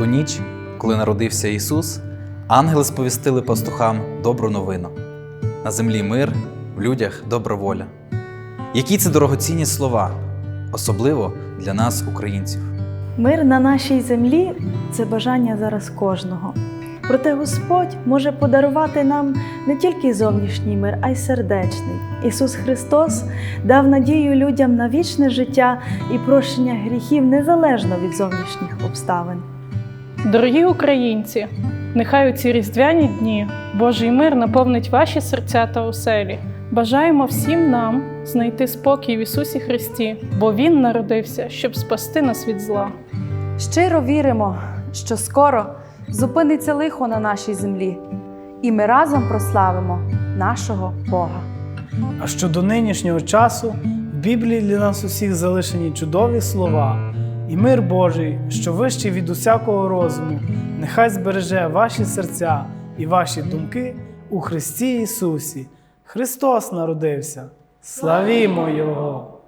ту ніч, коли народився Ісус, ангели сповістили пастухам добру новину. На землі мир, в людях добра воля. Які це дорогоцінні слова, особливо для нас, українців. Мир на нашій землі це бажання зараз кожного. Проте Господь може подарувати нам не тільки зовнішній мир, а й сердечний. Ісус Христос дав надію людям на вічне життя і прощення гріхів незалежно від зовнішніх обставин. Дорогі українці, нехай у ці різдвяні дні Божий мир наповнить ваші серця та оселі. Бажаємо всім нам знайти спокій в Ісусі Христі, бо Він народився, щоб спасти нас від зла. Щиро віримо, що скоро зупиниться лихо на нашій землі, і ми разом прославимо нашого Бога. А щодо нинішнього часу, в Біблії для нас усіх залишені чудові слова, і мир Божий, що вищий від усякого розуму, нехай збереже ваші серця і ваші думки у Христі Ісусі. Христос народився. Славімо Його!